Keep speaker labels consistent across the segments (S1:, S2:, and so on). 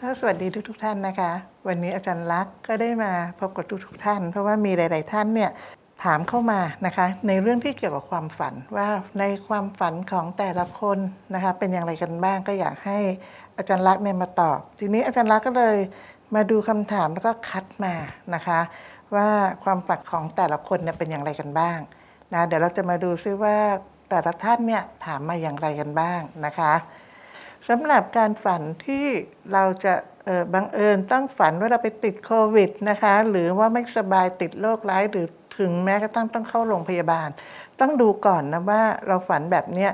S1: ก็สวัสดีทุกทท่านนะคะ วันนี้อาจารย์ลักษ์ก็ได้มาพบกับทุกทท่าน เพราะว่ามีหลาย ๆ ท่านเนี่ยถามเข้ามานะคะ ในเรื่องที่เกี่ยวกับความฝันว่าในความฝันของแต่ละคนนะคะ เป็นอย่างไรกันบ้างก็อยากให้อาจารย์ลักษ์เนี่ยมาตอบ ทีนี้อาจารย์ลักษ์ก็เลยมาดูคำถามแล้วก็คัดมานะคะ ว่าความฝันของแต่ละคนเนี่ยเป็นอย่างไรกันบ้างนะเดี๋ยวเราจะมาดูซิว่าแต่ละท่านเนี่ยถามมาอย่างไรกันบ้างนะคะ สำหรับการฝันที่เราจะบังเอิญต้องฝันว่าเราไปติดโควิดนะคะ หรือว่าไม่สบายติดโรคร้ายหรือถึงแม้กระทั่งต้องเข้าโรงพยาบาล ต้องดูก่อนนะว่าเราฝันแบบเนี้ย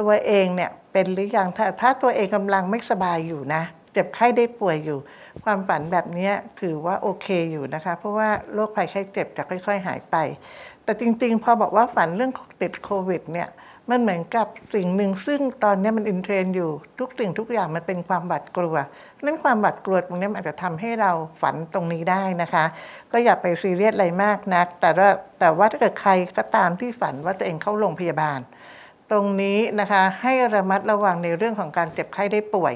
S1: ตัวเองเนี่ยเป็นหรือยังถ้าถ้าตัวเองกำลังไม่สบายอยู่นะ เจ็บไข้ได้ป่วยอยู่ ความฝันแบบเนี้ยถือว่าโอเคอยู่นะคะ เพราะว่าโรคภัยไข้เจ็บจะค่อย ๆ หายไป แต่จริงๆ พอบอกว่าฝันเรื่องติดโควิดเนี่ย มันเหมือนกับสิ่งหนึ่งซึ่งตอนนี้มันอินเทรนด์อยู่ทุกสิ่งทุกอย่างมันเป็นความหวาดกลัวนั้นความหวาดกลัวตรงนี้มันอาจจะทำให้เราฝันตรงนี้ได้นะคะ ก็อย่าไปซีเรียสอะไรมากนัก แต่ว่าแต่ว่าถ้าเกิดใครก็ตามที่ฝันว่าตัวเองเข้าโรงพยาบาล ตรงนี้นะคะให้ระมัดระวังในเรื่องของการเจ็บไข้ได้ป่วย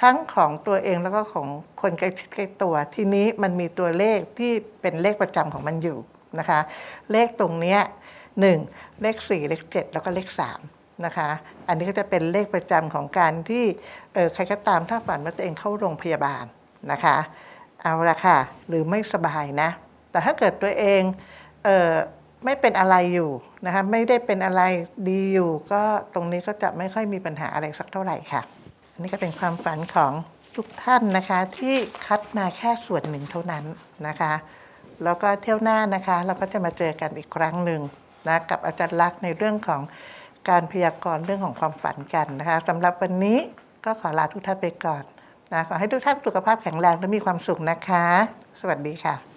S1: ทั้งของตัวเองแล้วก็ของคนใกล้ชิดใกล้ตัว ทีนี้มันมีตัวเลขที่เป็นเลขประจำของมันอยู่นะคะ เลขตรงเนี้ย หนึ่งเลข 4 เลข 7 แล้วก็เลข3นะคะ อันนี้ก็จะเป็นเลขประจำของการที่ใครก็ตามถ้าฝันว่าตัวเองเข้าโรงพยาบาลนะคะ เอาละค่ะ หรือไม่สบายนะ แต่ถ้าเกิดตัวเองเออไม่เป็นอะไรอยู่นะคะไม่ได้เป็นอะไรดีอยู่ ก็ตรงนี้ก็จะไม่ค่อยมีปัญหาอะไรสักเท่าไหร่ค่ะ อันนี้ก็เป็นความฝันของทุกท่านนะคะที่คัดมาแค่ส่วนหนึ่งเท่านั้นนะคะ แล้วก็เที่ยวหน้านะคะ เราก็จะมาเจอกันอีกครั้งหนึ่ง นะกับอาจารย์ลักษณ์ในเรื่องของการพยากรณ์เรื่องของความฝันกันนะคะสำหรับวันนี้ก็ขอลาทุกท่านไปก่อนนะขอให้ทุกท่านสุขภาพแข็งแรงและมีความสุขนะคะ สวัสดีค่ะ